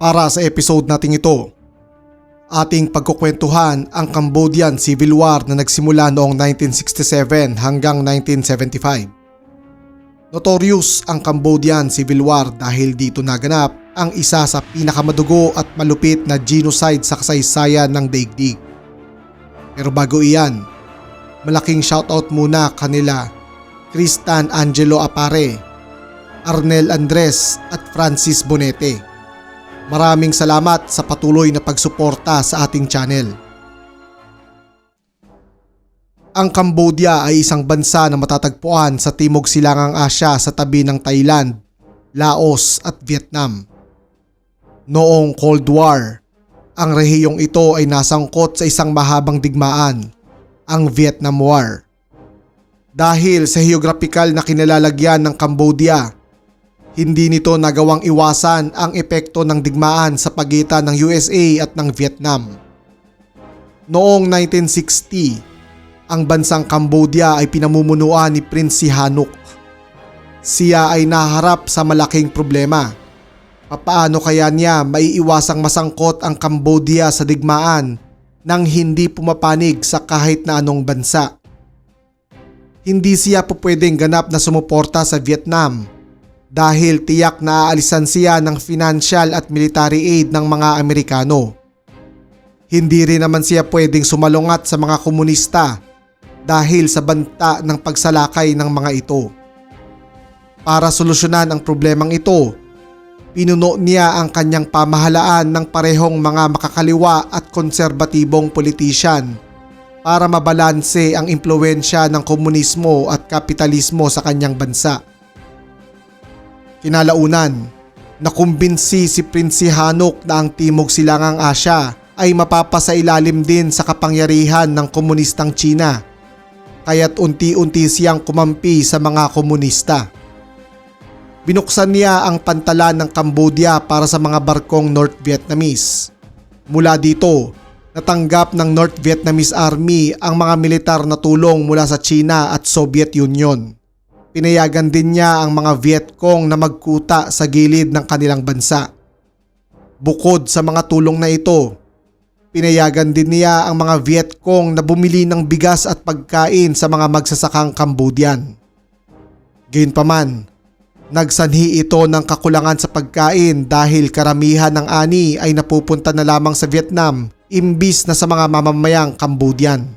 Para sa episode nating ito, ating pagkukwentuhan ang Cambodian Civil War na nagsimula noong 1967 hanggang 1975. Notorious ang Cambodian Civil War dahil dito naganap ang isa sa pinakamadugo at malupit na genocide sa kasaysayan ng daigdig. Pero bago iyan, malaking shoutout muna kanila Tristan Angelo Apare, Arnel Andres at Francis Bonete. Maraming salamat sa patuloy na pagsuporta sa ating channel. Ang Cambodia ay isang bansa na matatagpuan sa Timog Silangang Asya sa tabi ng Thailand, Laos at Vietnam. Noong Cold War, ang rehiyong ito ay nasangkot sa isang mahabang digmaan, ang Vietnam War. Dahil sa geographical na kinalalagyan ng Cambodia, hindi nito nagawang iwasan ang epekto ng digmaan sa pagitan ng USA at ng Vietnam. Noong 1960, ang bansang Cambodia ay pinamumunuan ni Prince Sihanouk. Siya ay naharap sa malaking problema. Papaano kaya niya maiiwasang masangkot ang Cambodia sa digmaan nang hindi pumapanig sa kahit na anong bansa? Hindi siya po pwedeng ganap na sumuporta sa Vietnam dahil tiyak na aalisan siya ng financial at military aid ng mga Amerikano. Hindi rin naman siya pwedeng sumalungat sa mga komunista dahil sa banta ng pagsalakay ng mga ito. Para solusyonan ang problemang ito, pinuno niya ang kanyang pamahalaan ng parehong mga makakaliwa at konserbatibong politician para mabalanse ang impluensya ng komunismo at kapitalismo sa kanyang bansa. Kinalaunan, nakumbinsi si Prince Hanok na ang Timog Silangang Asya ay mapapasailalim din sa kapangyarihan ng komunistang China kaya't unti-unti siyang kumampi sa mga komunista. Binuksan niya ang pantalan ng Cambodia para sa mga barkong North Vietnamese. Mula dito, natanggap ng North Vietnamese Army ang mga militar na tulong mula sa China at Soviet Union. Pinayagan din niya ang mga Vietcong na magkuta sa gilid ng kanilang bansa. Bukod sa mga tulong na ito, pinayagan din niya ang mga Vietcong na bumili ng bigas at pagkain sa mga magsasakang Cambodian. Gayunpaman, nagsanhi ito ng kakulangan sa pagkain dahil karamihan ng ani ay napupunta na lamang sa Vietnam imbis na sa mga mamamayang Cambodian.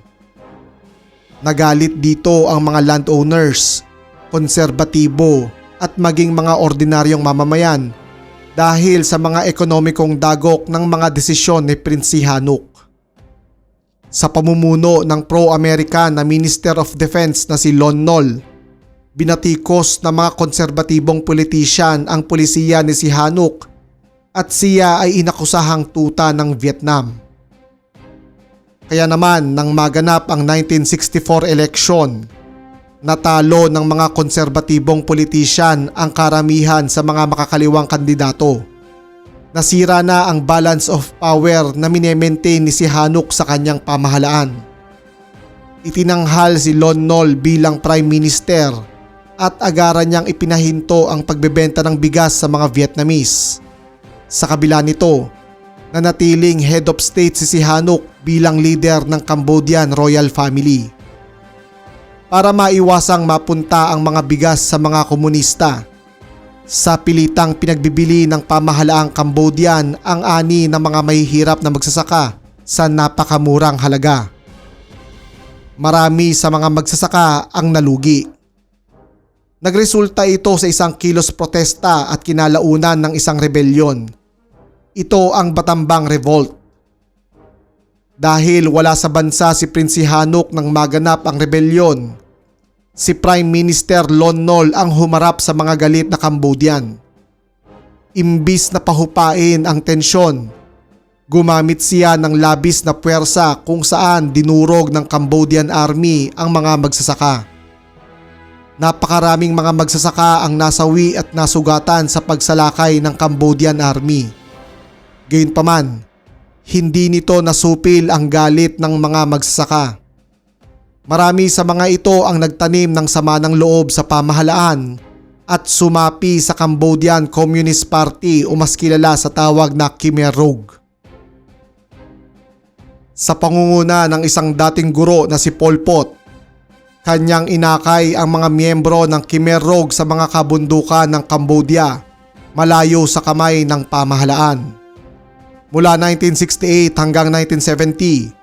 Nagalit dito ang mga landowners konserbatibo at maging mga ordinaryong mamamayan dahil sa mga ekonomikong dagok ng mga desisyon ni Prince Sihanouk. Sa pamumuno ng pro-American na Minister of Defense na si Lon Nol, binatikos ng mga konserbatibong politician ang polisiya ni Sihanouk at siya ay inakusahang tuta ng Vietnam. Kaya naman nang maganap ang 1964 election, natalo ng mga konserbatibong politician ang karamihan sa mga makakaliwang kandidato. Nasira na ang balance of power na minemaintain ni si Hanuk sa kanyang pamahalaan. Itinanghal si Lon Nol bilang Prime Minister at agaran niyang ipinahinto ang pagbebenta ng bigas sa mga Vietnamese. Sa kabila nito, nanatiling head of state si si Hanuk bilang leader ng Cambodian royal family para maiwasang mapunta ang mga bigas sa mga komunista. Sa pilitang pinagbibili ng pamahalaang Cambodian ang ani ng mga mahihirap na magsasaka sa napakamurang halaga. Marami sa mga magsasaka ang nalugi. Nagresulta ito sa isang kilos protesta at kinalaunan ng isang rebelyon. Ito ang Batambang Revolt. Dahil wala sa bansa si Prince Hanuk nang maganap ang rebelyon, si Prime Minister Lon Nol ang humarap sa mga galit na Cambodian. Imbis na pahupain ang tensyon, gumamit siya ng labis na puwersa kung saan dinurog ng Cambodian Army ang mga magsasaka. Napakaraming mga magsasaka ang nasawi at nasugatan sa pagsalakay ng Cambodian Army. Gayunpaman, hindi nito nasupil ang galit ng mga magsasaka. Marami sa mga ito ang nagtanim ng sama ng loob sa pamahalaan at sumapi sa Cambodian Communist Party o mas kilala sa tawag na Khmer Rouge. Sa pangunguna ng isang dating guro na si Pol Pot, kanyang inakay ang mga miyembro ng Khmer Rouge sa mga kabundukan ng Cambodia malayo sa kamay ng pamahalaan. Mula 1968 hanggang 1970,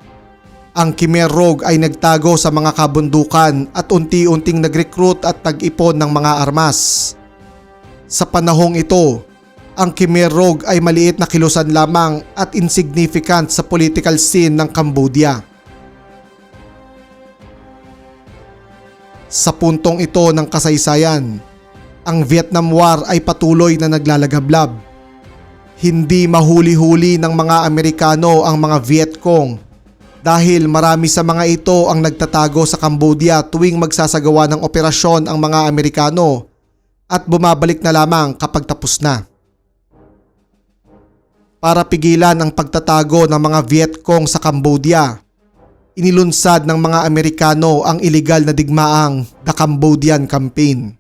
ang Khmer Rouge ay nagtago sa mga kabundukan at unti-unting nag-recruit at tag-ipon ng mga armas. Sa panahong ito, ang Khmer Rouge ay maliit na kilusan lamang at insignificant sa political scene ng Cambodia. Sa puntong ito ng kasaysayan, ang Vietnam War ay patuloy na naglalagablab. Hindi mahuli-huli ng mga Amerikano ang mga Viet Cong dahil marami sa mga ito ang nagtatago sa Cambodia tuwing magsasagawa ng operasyon ang mga Amerikano at bumabalik na lamang kapag tapos na. Para pigilan ang pagtatago ng mga Viet Cong sa Cambodia, inilunsad ng mga Amerikano ang iligal na digmaang The Cambodian Campaign.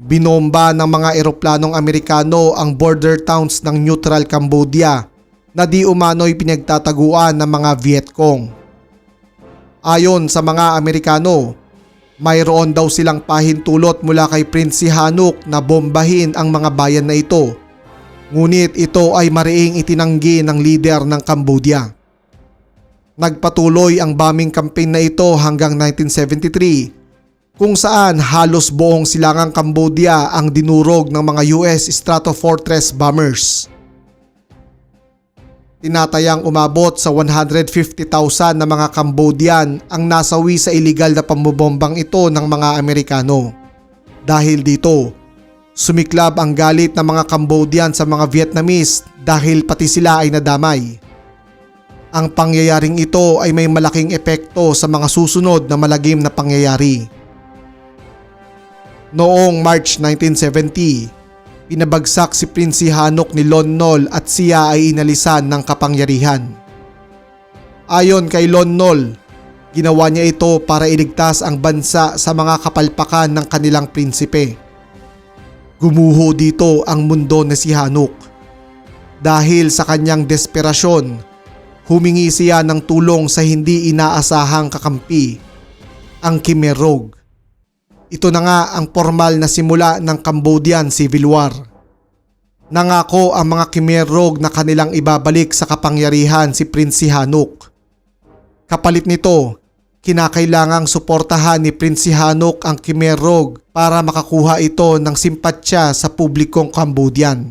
Binomba ng mga eroplanong Amerikano ang border towns ng neutral Cambodia na di umano'y pinagtataguan ng mga Viet Cong. Ayon sa mga Amerikano, mayroon daw silang pahintulot mula kay Prince Sihanouk na bombahin ang mga bayan na ito. Ngunit ito ay mariing itinanggi ng lider ng Cambodia. Nagpatuloy ang bombing campaign na ito hanggang 1973 kung saan halos buong silangang Cambodia ang dinurog ng mga US Stratofortress bombers. Tinatayang umabot sa 150,000 na mga Cambodian ang nasawi sa iligal na pambobombang ito ng mga Amerikano. Dahil dito, sumiklab ang galit ng mga Cambodian sa mga Vietnamese dahil pati sila ay nadamay. Ang pangyayaring ito ay may malaking epekto sa mga susunod na malagim na pangyayari. Noong March 1970, pinabagsak si Prince Sihanouk ni Lon Nol at siya ay inalisan ng kapangyarihan. Ayon kay Lon Nol, ginawa niya ito para iligtas ang bansa sa mga kapalpakan ng kanilang prinsipe. Gumuho dito ang mundo ni Sihanouk. Dahil sa kanyang desperasyon, humingi siya ng tulong sa hindi inaasahang kakampi, ang Khmer Rouge. Ito na nga ang formal na simula ng Cambodian Civil War. Nangako ang mga Khmer Rouge na kanilang ibabalik sa kapangyarihan si Prince Sihanouk. Kapalit nito, kinakailangang suportahan ni Prince Sihanouk ang Khmer Rouge para makakuha ito ng simpatsya sa publikong Cambodian.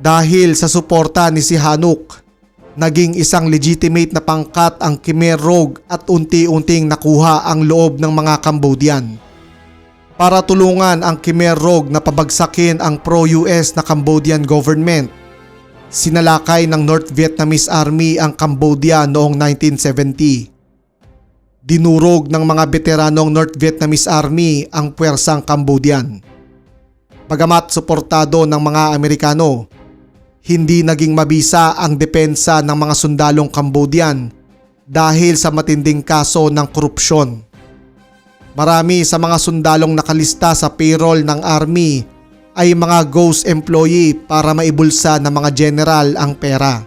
Dahil sa suporta ni Sihanouk, naging isang legitimate na pangkat ang Khmer Rouge at unti-unting nakuha ang loob ng mga Cambodian para tulungan ang Khmer Rouge na pabagsakin ang pro-US na Cambodian government. Sinalakay ng North Vietnamese Army ang Cambodia noong 1970. Dinurog ng mga veteranong North Vietnamese Army ang puwersang Cambodian. Bagamat suportado ng mga Amerikano, hindi naging mabisa ang depensa ng mga sundalong Cambodian dahil sa matinding kaso ng korupsyon. Marami sa mga sundalong nakalista sa payroll ng army ay mga ghost employee para maibulsa ng mga general ang pera.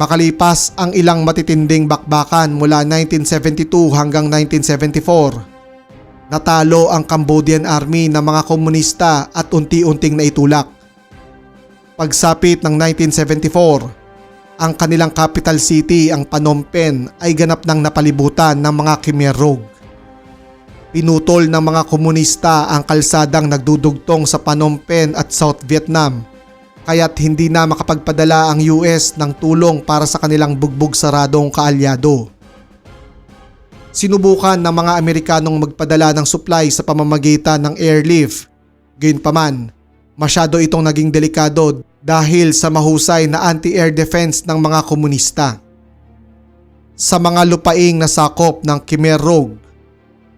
Makalipas ang ilang matitinding bakbakan mula 1972 hanggang 1974, natalo ang Cambodian Army ng mga komunista at unti-unting naitulak. Pagsapit ng 1974, ang kanilang capital city, ang Phnom Penh, ay ganap ng napalibutan ng mga Khmer Rouge. Pinutol ng mga komunista ang kalsadang nagdudugtong sa Phnom Penh at South Vietnam kaya't hindi na makapagpadala ang US ng tulong para sa kanilang bugbog saradong kaalyado. Sinubukan ng mga Amerikanong magpadala ng supply sa pamamagitan ng airlift. Gayunpaman, masyado itong naging delikado dahil sa mahusay na anti-air defense ng mga komunista. Sa mga lupaing nasakop ng Khmer Rouge,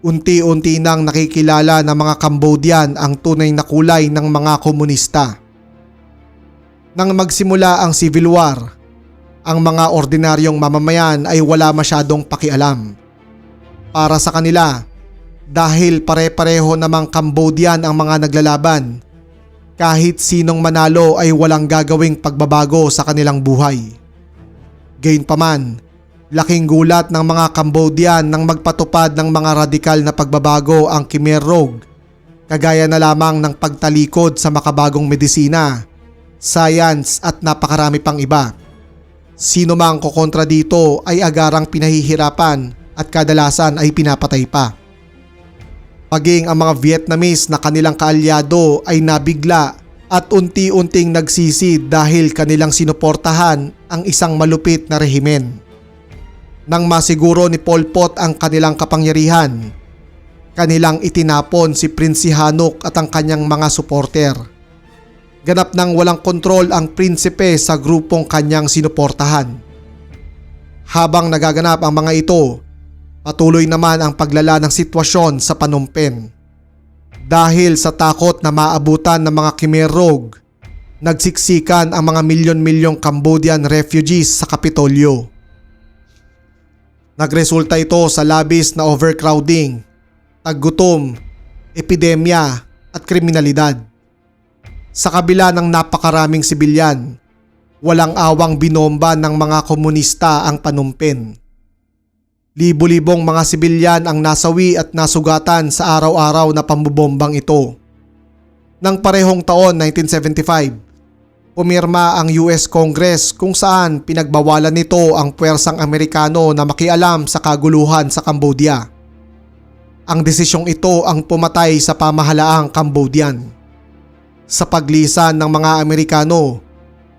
unti-unti nang nakikilala ng mga Cambodian ang tunay na kulay ng mga komunista. Nang magsimula ang Civil War, ang mga ordinaryong mamamayan ay wala masyadong pakialam. Para sa kanila, dahil pare-pareho namang Cambodian ang mga naglalaban. Kahit sinong manalo ay walang gagawing pagbabago sa kanilang buhay. Gayunpaman, laking gulat ng mga Cambodian nang magpatupad ng mga radikal na pagbabago ang Khmer Rouge, kagaya na lamang ng pagtalikod sa makabagong medisina, science at napakarami pang iba. Sino mang kukontra dito ay agarang pinahihirapan at kadalasan ay pinapatay pa. Maging ang mga Vietnamese na kanilang kaalyado ay nabigla at unti-unting nagsisid dahil kanilang sinuportahan ang isang malupit na rehimen. Nang masiguro ni Pol Pot ang kanilang kapangyarihan, kanilang itinapon si Prince Hanok at ang kanyang mga suporter. Ganap nang walang kontrol ang prinsipe sa grupong kanyang sinuportahan. Habang nagaganap ang mga ito, patuloy naman ang paglala ng sitwasyon sa Phnom Penh. Dahil sa takot na maabutan ng mga Khmer Rouge, nagsiksikan ang mga milyon-milyong Cambodian refugees sa Kapitolyo. Nagresulta ito sa labis na overcrowding, taggutom, epidemya at kriminalidad. Sa kabila ng napakaraming sibilyan, walang awang binomba ng mga komunista ang panumpin. Libo-libong mga sibilyan ang nasawi at nasugatan sa araw-araw na pambubombang ito. Nang parehong taon 1975, pumirma ang US Congress kung saan pinagbawalan nito ang puwersang Amerikano na makialam sa kaguluhan sa Cambodia. Ang desisyong ito ang pumatay sa pamahalaang Cambodian. Sa paglisan ng mga Amerikano,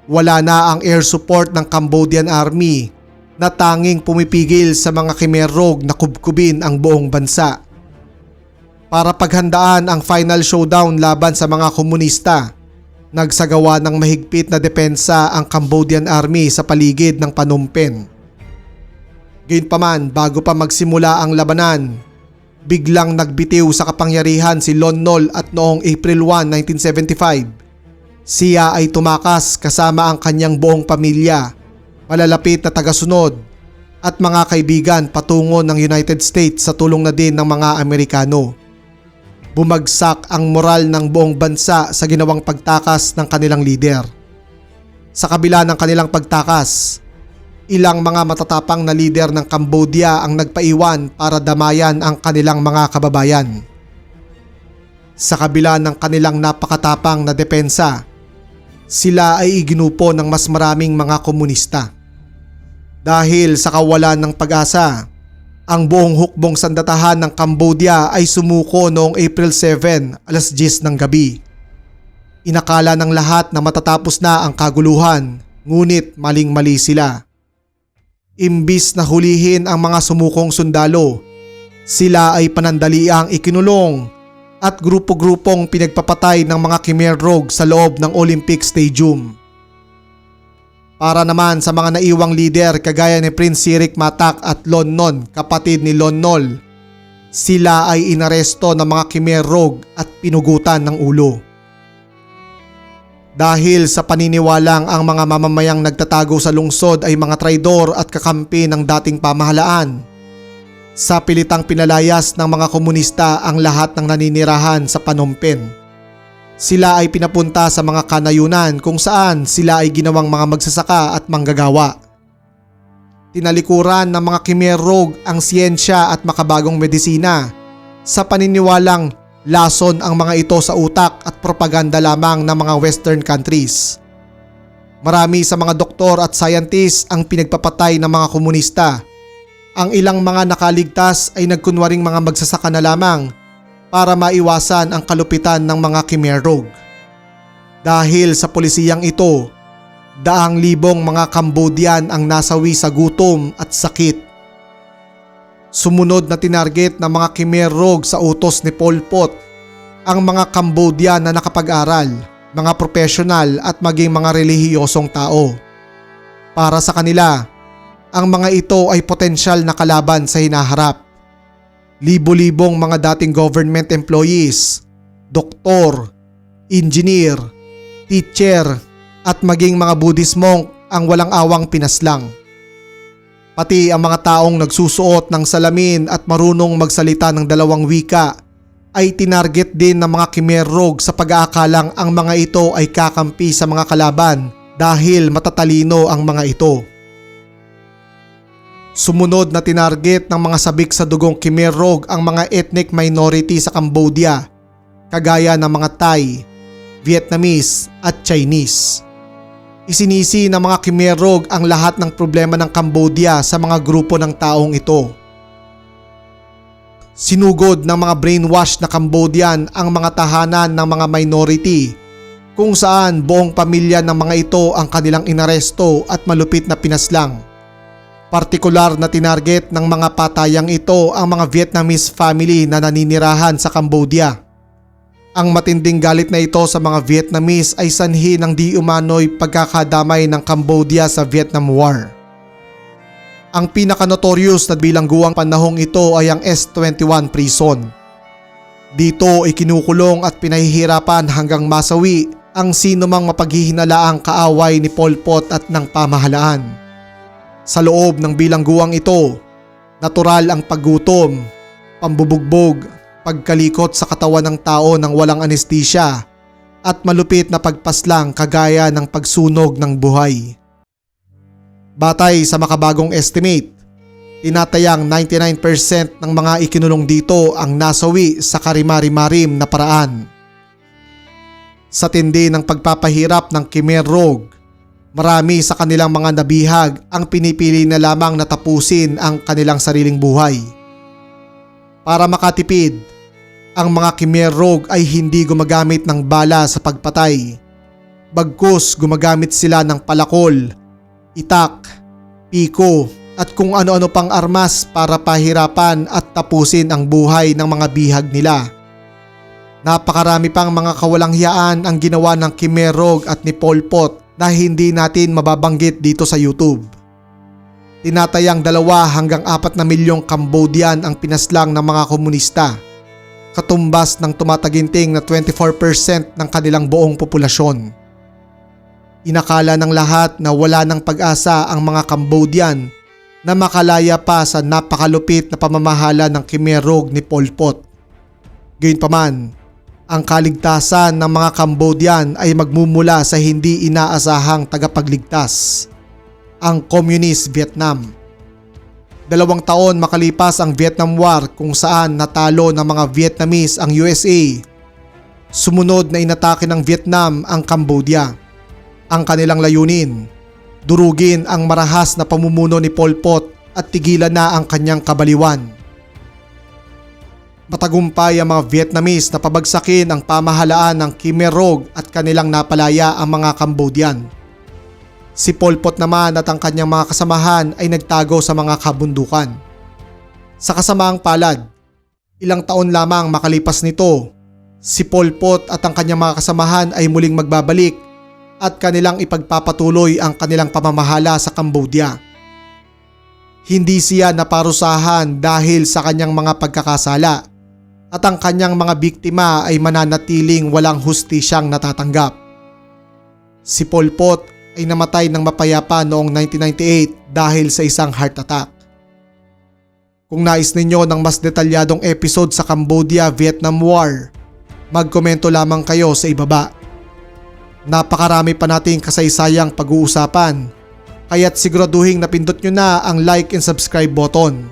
wala na ang air support ng Cambodian Army na tanging pumipigil sa mga Khmer Rouge na kubkubin ang buong bansa. Para paghandaan ang final showdown laban sa mga komunista, nagsagawa ng mahigpit na depensa ang Cambodian Army sa paligid ng Phnom Penh. Gayunpaman bago pa magsimula ang labanan, biglang nagbitiw sa kapangyarihan si Lon Nol at noong April 1, 1975, siya ay tumakas kasama ang kanyang buong pamilya, malalapit na tagasunod at mga kaibigan patungo ng United States sa tulong na din ng mga Amerikano. Bumagsak ang moral ng buong bansa sa ginawang pagtakas ng kanilang lider. Sa kabila ng kanilang pagtakas, ilang mga matatapang na lider ng Cambodia ang nagpaiwan para damayan ang kanilang mga kababayan. Sa kabila ng kanilang napakatapang na depensa, sila ay iginupo ng mas maraming mga komunista. Dahil sa kawalan ng pag-asa, ang buong hukbong sandatahan ng Cambodia ay sumuko noong April 7, alas 10 ng gabi. Inakala ng lahat na matatapos na ang kaguluhan, ngunit maling-mali sila. Imbis na hulihin ang mga sumukong sundalo, sila ay panandaliang ikinulong at grupo-grupong pinagpapatay ng mga Khmer Rouge sa loob ng Olympic Stadium. Para naman sa mga naiwang lider kagaya ni Prince Sirik Matak at Lon Non, kapatid ni Lon Nol, sila ay inaresto ng mga Khmer Rouge at pinugutan ng ulo. Dahil sa paniniwalang ang mga mamamayang nagtatago sa lungsod ay mga traidor at kakampi ng dating pamahalaan, sa pilitang pinalayas ng mga komunista ang lahat ng naninirahan sa Phnom Penh. Sila ay pinapunta sa mga kanayunan kung saan sila ay ginawang mga magsasaka at manggagawa. Tinalikuran ng mga Khmer Rouge ang siyensya at makabagong medisina sa paniniwalang lason ang mga ito sa utak at propaganda lamang ng mga western countries. Marami sa mga doktor at scientist ang pinagpapatay ng mga komunista ang ilang mga nakaligtas ay nagkunwaring mga magsasaka na lamang para maiwasan ang kalupitan ng mga Khmer Rouge. Dahil sa polisiyang ito, daang libong mga Cambodian ang nasawi sa gutom at sakit. Sumunod na tinarget ng mga Khmer Rouge sa utos ni Pol Pot ang mga Cambodian na nakapag-aral, mga profesional at maging mga relihiyosong tao. Para sa kanila, ang mga ito ay potensyal na kalaban sa hinaharap. Libo-libong mga dating government employees, doktor, engineer, teacher at maging mga Buddhist monk ang walang awang pinaslang. Pati ang mga taong nagsusuot ng salamin at marunong magsalita ng dalawang wika ay tinarget din ng mga Khmer Rouge sa pag-aakalang ang mga ito ay kakampi sa mga kalaban dahil matatalino ang mga ito. Sumunod na tinarget ng mga sabik sa dugong Khmer Rouge ang mga ethnic minority sa Cambodia, kagaya ng mga Thai, Vietnamese at Chinese. Isinisi ng mga Khmer Rouge ang lahat ng problema ng Cambodia sa mga grupo ng taong ito. Sinugod ng mga brainwash na Cambodian ang mga tahanan ng mga minority kung saan buong pamilya ng mga ito ang kanilang inaresto at malupit na pinaslang. Partikular na tinarget ng mga patayang ito ang mga Vietnamese family na naninirahan sa Cambodia. Ang matinding galit na ito sa mga Vietnamese ay sanhi ng di umano'y pagkakadamay ng Cambodia sa Vietnam War. Ang pinaka-notorious na bilangguang panahong ito ay ang S-21 prison. Dito ay kinukulong at pinahihirapan hanggang masawi ang sino mang mapaghihinalaang kaaway ni Pol Pot at ng pamahalaan. Sa loob ng bilangguang ito, natural ang paggutom, pambubugbog, pagkalikot sa katawan ng tao ng walang anestisya at malupit na pagpaslang kagaya ng pagsunog ng buhay. Batay sa makabagong estimate, tinatayang 99% ng mga ikinulong dito ang nasawi sa karimari-marim na paraan. Sa tindi ng pagpapahirap ng Khmer Rouge, marami sa kanilang mga nabihag ang pinipili na lamang na tapusin ang kanilang sariling buhay. Para makatipid, ang mga Khmer Rouge ay hindi gumagamit ng bala sa pagpatay. Bagkus gumagamit sila ng palakol, itak, piko at kung ano-ano pang armas para pahirapan at tapusin ang buhay ng mga bihag nila. Napakarami pang mga kawalang hiyaan ang ginawa ng Khmer Rouge at ni Pol Pot na hindi natin mababanggit dito sa YouTube. Tinatayang dalawa hanggang apat na milyong Cambodian ang pinaslang ng mga komunista, katumbas ng tumataginting na 24% ng kanilang buong populasyon. Inakala ng lahat na wala ng pag-asa ang mga Cambodian na makalaya pa sa napakalupit na pamamahala ng Khmer Rouge ni Pol Pot. Gayunpaman, ang kaligtasan ng mga Cambodian ay magmumula sa hindi inaasahang tagapagligtas, ang Communist Vietnam. Dalawang taon makalipas ang Vietnam War kung saan natalo ng mga Vietnamese ang USA. Sumunod na inatake ng Vietnam ang Cambodia. Ang kanilang layunin, durugin ang marahas na pamumuno ni Pol Pot at tigilan na ang kanyang kabaliwan. Matagumpay ang mga Vietnamese na pabagsakin ang pamahalaan ng Khmer Rouge at kanilang napalaya ang mga Cambodian. Si Pol Pot naman at ang kanyang mga kasamahan ay nagtago sa mga kabundukan. Sa kasamaang palad, ilang taon lamang makalipas nito, si Pol Pot at ang kanyang mga kasamahan ay muling magbabalik at kanilang ipagpapatuloy ang kanilang pamamahala sa Cambodia. Hindi siya naparusahan dahil sa kanyang mga pagkakasala at ang kanyang mga biktima ay mananatiling walang hustisyang natatanggap. Si Pol Pot ay namatay ng mapayapa noong 1998 dahil sa isang heart attack. Kung nais ninyo ng mas detalyadong episode sa Cambodia-Vietnam War, magkomento lamang kayo sa ibaba. Napakarami pa nating kasaysayang pag-uusapan, kaya't siguraduhin napindot nyo na ang like and subscribe button.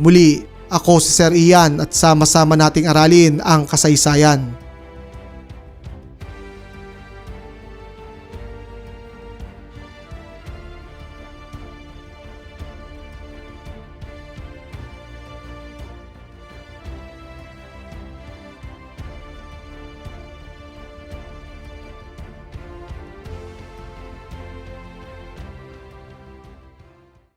Muli, ako si Sir Ian at sama-sama nating aralin ang kasaysayan.